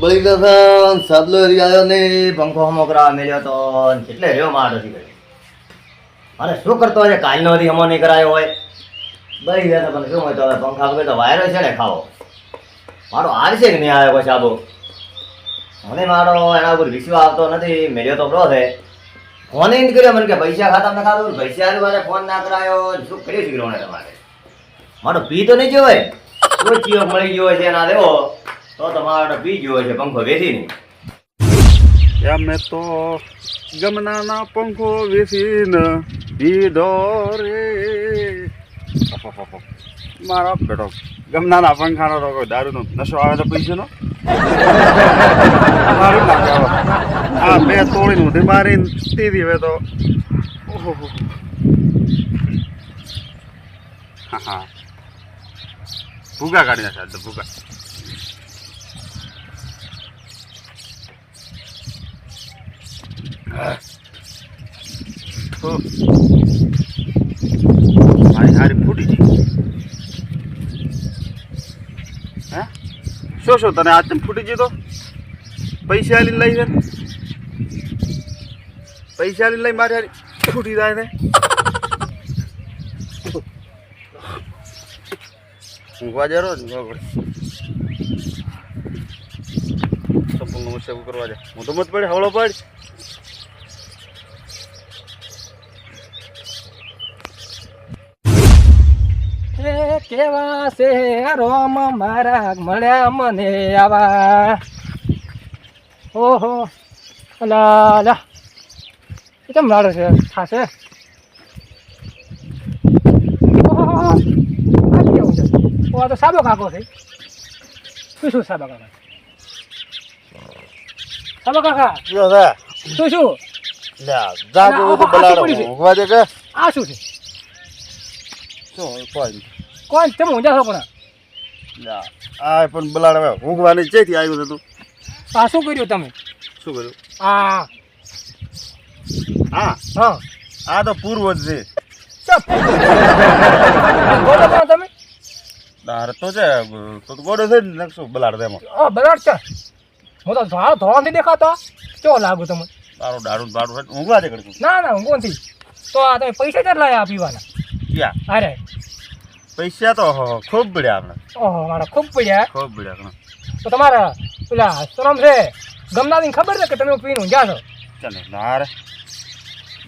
બળી ગયો સાદલો હરી આવ્યો ને પંખો હમો કરાવવા મેલ્યો તો કેટલે રહ્યો મારો નથી કર્યો મારે શું કરતો હોય કાલનો હજી હમો નહીં કરાયો હોય. બળી ગયા પણ શું હોય તો પંખા વગર તો વાયરો છે ને ખાવો. મારો હાર છે કે નહીં આવ્યો પછી આબો મને મારો એના ઉપર વિશ્વાસ આવતો નથી. મેળ્યો તો બરો છે. ફોન ઇન કર્યો. મને કે પૈસા ખાતા મેં ખાધું. પૈસા આવ્યું મારે ફોન ના કરાયો. શું કર્યું છે તમારે? મારો પી તો નહીં જોવે કોઈ ચીયો મળી ગયો છે એના દેવો તો તમારો પી ગયો છે, પંખો વેચી નહીં અમે તો ગમનાના પંખો વેસીને દીધો રે. મારો બેટો, ગમનાના પંખાનો કોઈ દારૂનો નશો આવે તો પૈસાનો સારું હવે. આ બે તોડીને તીધી હવે તો ઓહોહો. હા હા ભૂગા કાઢી નાખ્યા, ભૂગા મારી હારી ફૂટી ગઈ. હે? શું શું, તને આજ ફૂટી ગઈ તો? પૈસા લઈને લઈ જાય પૈસા લઈને લઈ, મારી હારી ફૂટી જાય ને. ઊંઘવા જરો ઊંઘવા પડે. સંપૂર્ણ સેવું કરવા જાય હું તો મત પડે હવળો પડ એ કેવા છે રોમ મારા મળ્યા મને આવા. ઓહો અલા અલા એ કેમ લાડો છે? થાશે? ઓહો, કેવું છે? ઓ આ તો સાબો કાકો છે. શું શું સાબા કાકા? સાબા કાકા જો છે? શું? શું લ્યા જાગો તો બલાડો પડી દે કે? આ શું છે? શું કોઈ? કોણ? તેમ ઊંઝા છો પણ? આ પણ બલાડ હવે ઊંઘવાની ચેથી આવ્યું તું? આ શું કર્યું તમે? શું કર્યું? આ. હા. હા. આ તો પૂર્વજ છે. તમે. તારે તો છે તો ગોડો છે ને શું બલાડ તેમાં હા બલાડ છે. હું તો ધોળા ધોળાથી દેખાતો. કેવો લાગુ તમે તારો દારૂ દારૂ ઊંઘવા દે ના ના ઊંઘો નથી. તો આ તમે પૈસા કેટલા લાયા પીવાના? ક્યાં? અરે પૈસા તો ખૂબ પડ્યા આપણે ઓહો મારા ખૂબ પડ્યા. ખૂબ પડ્યા તો તમારા પેલા શરમ છે ગમનાની ખબર છે કે તમે પીને ઊંઘ્યા છો? ચાલે ગમ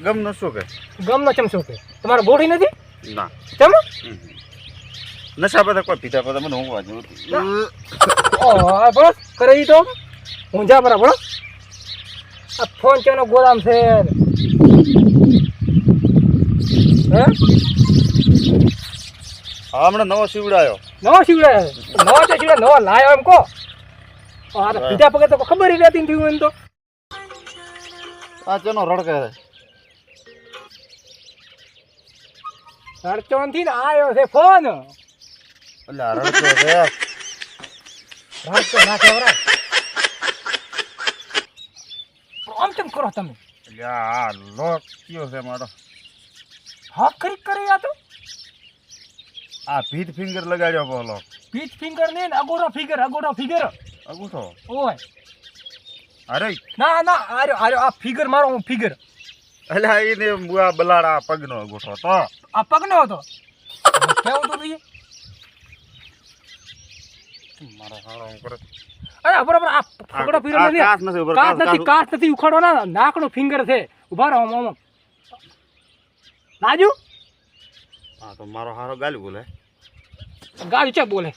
ગમનું શું કે? ગમનો ચમ શું કે? તમારે ગોળી નથી? ના. ચમ? નશા બધા કોઈ પીતા પીતા મને ઊંઘવા જેવું ઓહો બસ કરે તો ઊંઝા બરાબર આ ફોન ચેનો ગોદામ છે? હે હા? હમણાં નવો સીવડાયો નવો શિવડાયો? નવો તો શીવડે નવો લાયો એમ કહો. આ તો બીજા પગે તો ખબર ય રેતી થયું એમ તો. આ ચેનો રડકે છે? અડચણથી આવ્યો આયો છે ફોન. એટલે આ રડતો છે રાત તો નાખે વરા આમ તેમ કરો તમે? લ્યા આ લોક કયો છે મારો? હા ખરી કરે આ તો? આ ભીત ફિંગર લગાડ્યો બોલો. પીચ ફિંગર નહીં અગોરો ફિગર અગોરો ફિગર અંગૂઠો ઓય. અરે. ના ના અરે અરે આ ફિગર મારો હું ફિગર એટલે એને આ બલાડા પગનો અગોઠો તો આ પગનો હતો? કેવું તો ભાઈ મારો હારો હું કરે? અરે બરાબર આ પકડો ફિગર નથી. કાચ નથી કાચ નથી કાચ. નથી ઉખાડો ના નાકનો ફિંગર છે. ઊભા રહો મોમો રાજુ હા તો મારો હારો ગાલી બોલે. ગાડી ચે બોલે.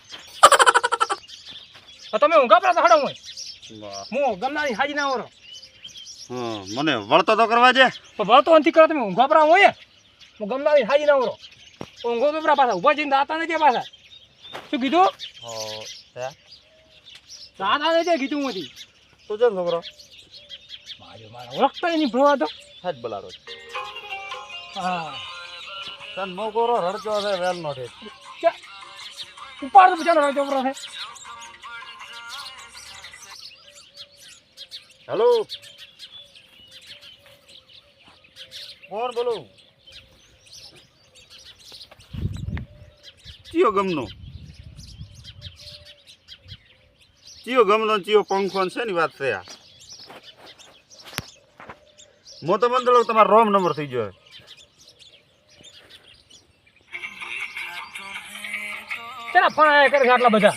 તમે ઊંઘા પડ્યા તો હડો હોય. હું ગમનાની હાજી ના ઓરો મને વળતો તો કરવા છે તો ભળતો નથી કરો તમે ઊંઘા પડ્યા હોય હું ગમનાની હાજી ના ઓરો ઊંઘો પેપરા પાછા ઊભા જઈને દાતા નથી પાછા. શું કીધું? હો ને કે કીધું નથી તું જો છોકરો મારે મારા ઓળખતા એની ભણવા તો. હાજ બલાડો હા. તન નો કોરો રડતો છે વેલ નો ઉપાડ તો રાજો ચોપરો છે. હેલો. કોણ બોલો? ચિયો ગમનો. ચિયો ગમનો ચિયો પંખોન ને ની વાત છે આ? મોતો મંદળો તમારો રોમ નંબર થઈ ગયો ફોન આયા કરે છે આટલા બધા.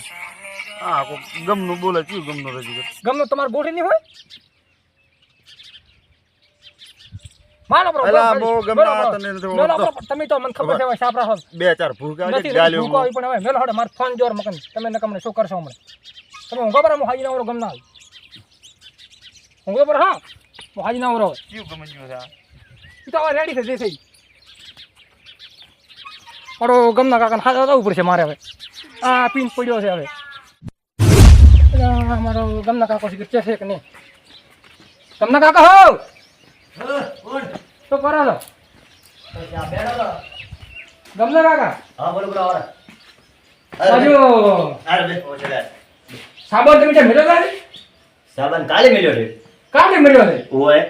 હા ગમનું બોલે ચિયું ગમનું રજી કરે? ગમનું તમારે ગોઠી નહીં હોય? માનો બરો અલા, બહુ ગમના તને નથી ઓળખતો. તમે તો મને ખબર છે સાપરા છો બે ચાર ભૂકા ગાલ્યો પણ હવે મેલો હડે મારે ફોન જોર મકન. તમે નકમને શું કરશો હમણાં? તમે ઊંઘો પર હું હાજી ના ગમ ના ઊંઘો પર હા? હું હાજી ના હવે ચિયું ગમન્યું છે તો હવે રેડી થઈ જશે મારો ગમના કાકાને હાથ આવવું પડશે મારે હવે. આ પીન પડ્યો છે હવે. અલા, મારો ગમના કાકો છે કે છે કે નહીં? ગમના કાકા હો! તો કરો છો? ગમના કાકા? હા બોલો બોલો આવડે. બાજુ. અરે બે, ઓ લે. સાબણ તમે ત્યાં મેળવ્યા સાબન કાલે મળ્યો છે? કાંઠે મળ્યો છે ઓય.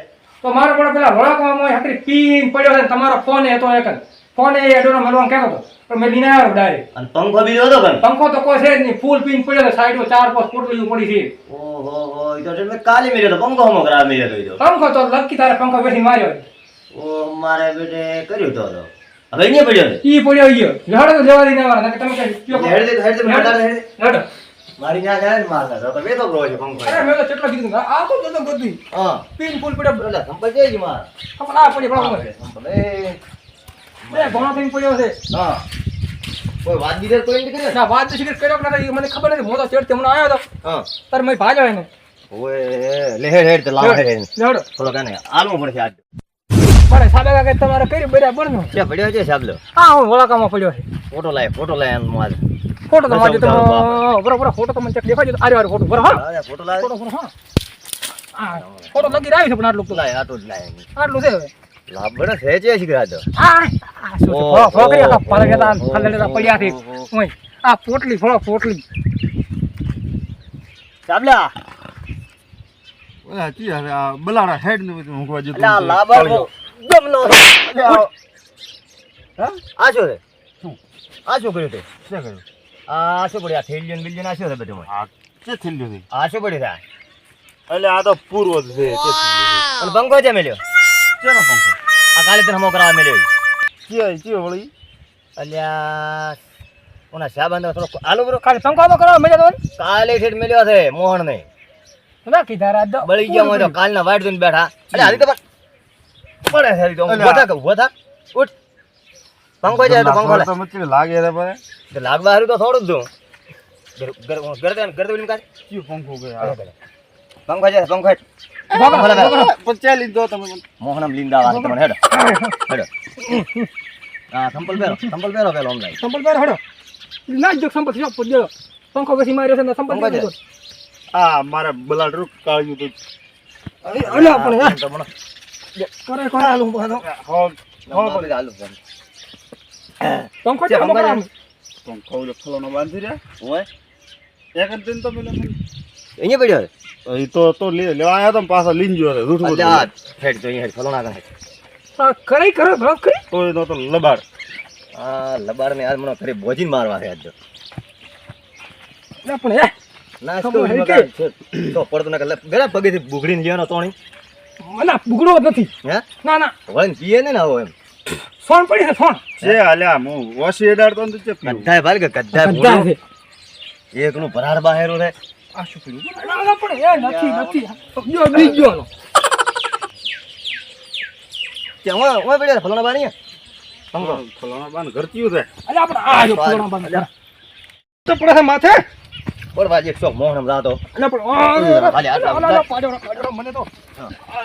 તો મારો પણ પેલા વળાકવામાં હાકરી પીન પડ્યો છે તમારો ફોન હતો એક જ. ફોન એ એડોનો મળવાનું કહેતો હતો? પણ મેં લીને આવ્યો ડાયરેક્ટ અને પંખો બીજો હતો પણ? પંખો તો કોઈ છે જ નહીં. ફૂલ પીન પડ્યો સાઈડ સાઈડમાં ચાર પાંચ ફૂટ લીધું પડી છે. ઓહો હો તો મેં કાલે મળ્યો તો. પંખો હમો ગ્રામ મળ્યો તો પંખો તો લકી તારે પંખો બેઠી માર્યો. ઓ મારે બેટે કર્યું તો હતો. હવે અહીંયા પડ્યો ઈ પડ્યો ગયો લડો તો જવા દીને મારા તમે કઈ કયો હેડ દે હેડ દે હેડ દે મારી ત્યાં જાય ને મારતા તો બે તો પ્રો છે પંખો અરે મેં તો કેટલા કીધું આ તો બધું બધું. હા. પીન ફૂલ પડ્યો. એટલે સંપલ જઈ જ માર. ખબર આ પડી બરાબર સંપલ એ બે ઘણો થઈને પડ્યો છે. હા. કોઈ વાત બીજે કોઈ નથી કર્યો? ના વાત તો કર્યો કે નથી મને ખબર નથી. હું તો ચેડ હમણાં આવ્યો હતો તાર મેં ભાજો એને ઓય લે હેડ હેડ લાવ હેડ. લડો થોડો કાને આલવું પડશે આજ. પણ સાબે કાકા તમારે કર્યું બરાબરનું? છે પડ્યો છે સાબલો. હા હું વળાકામાં પડ્યો છે. ફોટો લાય ફોટો લાય એમ ફોટો તો મારી તો બરોબર ફોટો તો મને ચેક દેખાજો આરે આરે ફોટો. બરાબર હા. ફોટો લાય. ફોટો હા. ફોટો લગી રહ્યો છે પણ આટલું તો. લાય આટલું જ લાય. આટલું છે હવે. લાભ બડો છે છે શીખરા તો આ આ શું છે? ફળો ફળો કરી આખા પાલે જતા પડ્યા થી ઓય આ પોટલી ફળો પોટલી. ચાબલા ઓય હવે આ બલાડા હેડ ને બધું ઊંઘવા જતું આ હતું. લાબર ગમનો હા? આ શું છે? શું? આ શું કર્યું તે? શું કર્યું? આ શું પડ્યા? આ થેલિયન બિલિયન આ શું છે બધું આ ચે થેલ્યું છે? આ શું પડ્યું એટલે આ તો પૂર્વ જ છે અને બંગો છે મેલ્યો? ચેનો આ કાલે તને હમો કરાવવા મળ્યો ચિયા ચિયો વળી અલ્યા ઓના સાબાન થોડો આલો બરો ખાલી પંખામાં કરવા મળ્યો તો કાલે ઠેઠ મળ્યો છે મોહન ને ના કીધા રાત દો બળી ગયો હોય તો કાલના વાઈટ દઈને બેઠા અરે હાલી તો પડે છે હાલી તો અલ્યા. ઊભો થા ઉઠ પંખો જાય તો પંખો લે તો મચી લાગે રે પર તો લાગવા હારું તો થોડું જ દઉં ગર ગર ગર ગર ગર પંખો ગયા પંખો છે પંખો ચા લીધો તમે. મોહનમ લીંદા વાત તમને હેડો હેડો. હા સંપલ પહેરો સંપલ પહેરો પેલો ઓનલાઈન સંપલ પહેરો હેડો. નાખ જો સંપલ જો પૂછ જો. પંખો બેસી માર્યો છે ને સંપલ છે. આ મારા બલાડ રૂપ કાળ્યું તો. અરે પણ હે. તો મને. કરે કરે હાલું બધું. હો હો બોલી. આલુ પણ પંખો છે, પંખો ઓલો ફલાનો બાંધી રહ્યા. ઓય. એક જ દિન તો મિલે. અહીંયા પડ્યો એ તો તો લેવા આવ્યો તો ને પાછો લીન ગયો રૂઠું અલ્યા હેડ તો અહીંયા ફલોણા ફલોના કરે આ કરે ભાવ ભલો તો એ તો લબાડ. આ લબાડ ને આજ મને ઘરે ભોજીને મારવા છે આજ તો ના પણ હે ના તો હે કે? તો પડતો ના કે ગરા પગેથી બુગડીને લેવાનો તોણી મને બુગડો જ નથી. હે? ના ના. વળીને પીએ ને ને આવો એમ. ફોન પડી છે ફોન છે આલ્યા હું ઓસી એડાડતો ને તો પીવું. ભાલ કે બધા. છે. એકનું ભરાડ બાહેરું છે. આ શું કર્યું? પણ એ નથી નથી. જો બી ગયો ત્યાં ઓય ઓય પડ્યા ફલોના બાની પંખો ફલાણા બાન ઘર ચિયું છે અરે આપણે આ જો ફોન બંધ તો પડે છે માથે? ઓર બાજી એક શોખ મોહનમ રાતો. અલા પણ આ ખાલી આટલા અલા, અલા, પાડો પાડો મને તો. આ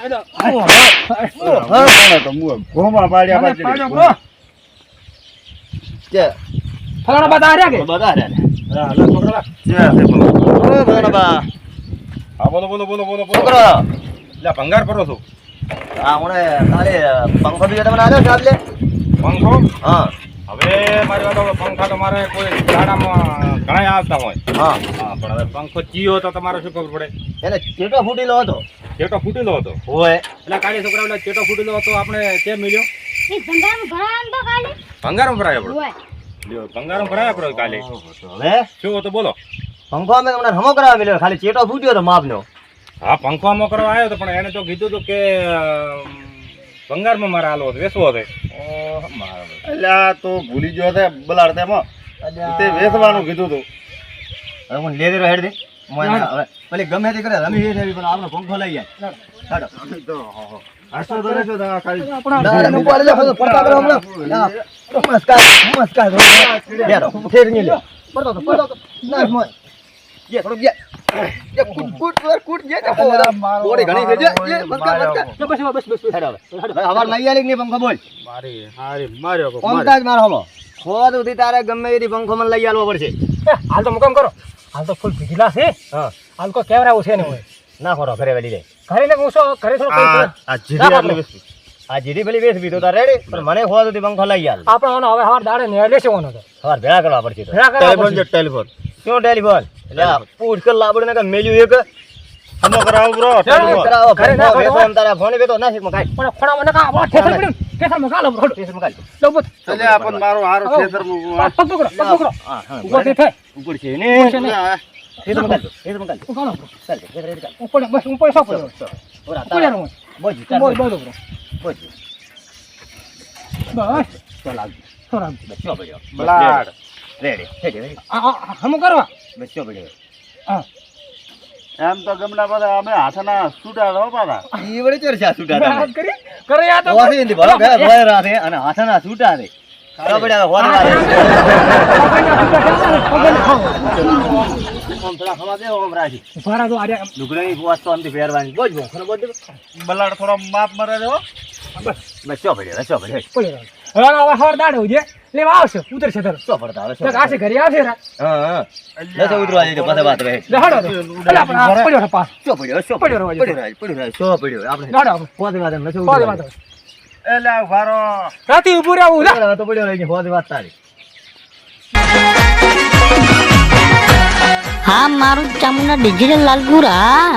ફલાણા બાદ આ રહ્યા કે બધા રે હા લે છોકરા છે છે બોલો હા બોલો બોલો બોલો બોલો ભંગાર કરો છો. હા મને કાલે પંખો બીજો તમને આવ્યો સાહેબ લે પંખો? હા. હવે મારી વાત પંખા તો કોઈ ગાડામાં ઘણા આવતા હોય. હા. હા પણ હવે પંખો ચિયો તો તમારે શું ખબર પડે? એને ચેટો ફૂટેલો હતો? ચેટો ફૂટેલો હતો? ઓય એટલે કાળી છોકરા એટલે ચેટો ફૂટેલો હતો આપણે કેમ મળ્યો? એ ભંડારમાં ભરાવાનું તો કાલે. ભંગારમાં ભરાયો હોય. લ્યો ભંગારમાં ભરાયો આપણો કાલે. હવે? શું હતો બોલો. પંખો અમે તમને રમો કરાવવા મળ્યો ખાલી ચેટો ફૂટ્યો તો માપનો. હા પંખો મોકરવા આવ્યો હતો પણ એને તો કીધું હતું કે ભંગારમાં મારે હાલો હતો વેસવો હતો એટલે આ તો ભૂલી ગયો હતો બલાડ તેમાં તે વેસવાનું કીધું તું. હવે હું લે દેરો હેડ દે. પેલી ગમે તે કરે રમી જઈ પણ આપણો પંખો લઈ જાય. કરે છે તો આ ખાલી. ના, ના, ઉપર લે, બધું પડતા નમસ્કાર નમસ્કાર ફેર નહીં લે પડતો તો પડતો ના. મોય थोड़ा ये ये જે કુટ કુટ કુટ ये જે તો घणी ઘણી છે ये મસ્કા તો બસ બસ બસ બસ હેડ હવે હવે હવાર લઈ આલી કે નહીં પંખો બોલ મારી હારી માર્યો કોક, કોમતા જ મારો હમો ખોદ ઉધી તારે ગમે એથી પંખો મને લઈ આલવો પડશે હાલ તો મુકામ કરો હાલ તો ફૂલ ભીગલા છે હા હાલ કોઈ કેવરાવું છે ને હોય ના ખોરો ઘરે વેલી જાય ઘરે ને શું ઘરે થોડો આ જીડી આટલી. આ જીડી પેલી વેચ બીધું તાર રેડી પણ મને ખોદ ઉધી પંખો લઈ આલ આપણે હવે હવાર દાડે ને લેશે ઓનો તો હવાર ભેળા કરવા પડશે તો ભેળા કરવા પડશે. ટેલિફોન શું ટેલિફોન? એટલે પૂછ કર લાબડ ને કે મેલ્યું એક. હમો કરાવો બ્રો કરાવો ઘરે ના ફોન ખોટો તારા ફોન વેચો ના શીખ મકાઈ પણ ખોડા મને કા આ ઠેસર પડ્યું ઠેસરમાં ગાલો પડ્યો ટેસ્ટ મકાઈ લો બસ. એટલે આપણ મારો હારો આ- પગ પકડો પગ પકડો. હા હા ઉપરથી થાય ઉપર છે ને. ઉપર છે ને. ચાલ ઉપર બસ ઉપર પડ્યો. ઓરા તારા બોજ ચાલ બસ. ચાલ બલાડ. Ready ready ready. આ આ હમ કરવા? બચ્ચો પડ્યો એમ તો ગમના બધા અમે હાથના છૂટા રહો પાછા. ઈ વળી ચર્ચા છૂટા વાત કરી? કરે યા તો? ઓસી ઇંધી ભલો ભે ભોય રાતે અને હાથના છૂટા રે કબડ્યા હોદ મારે ઓમ થોડા ખવા દે ઓમ રાજી ભાડા તો આરે લુગડાની વાત તો આમથી ફેરવાની બોજ બોજ બલાડ થોડો માપ મરે છે બસ. પડ્યો બચ્ચો પડ્યો પડ્યો હવે હવે હવાર દાડે ઉજે. લેવા આવશે. ઉતરશે તરત શું પડતા હવે તો આશે ઘરે આવશે રા. હા હા. ઉતરવા વાત રહે. લહાડો આ પડ્યો પાસ શું પડ્યો? શું પડ્યો રહેવા પડ્યો પડ્યો શું પડ્યો? આપણે લાડો પોતે વાત એમ નસો પાસ વાત એટલે આ રાતી ઉભું રહેવું લે. તો પડ્યો રહી પોતે વાત તારી. હા મારું ચામુંડા ડિજિટલ લાલપુરા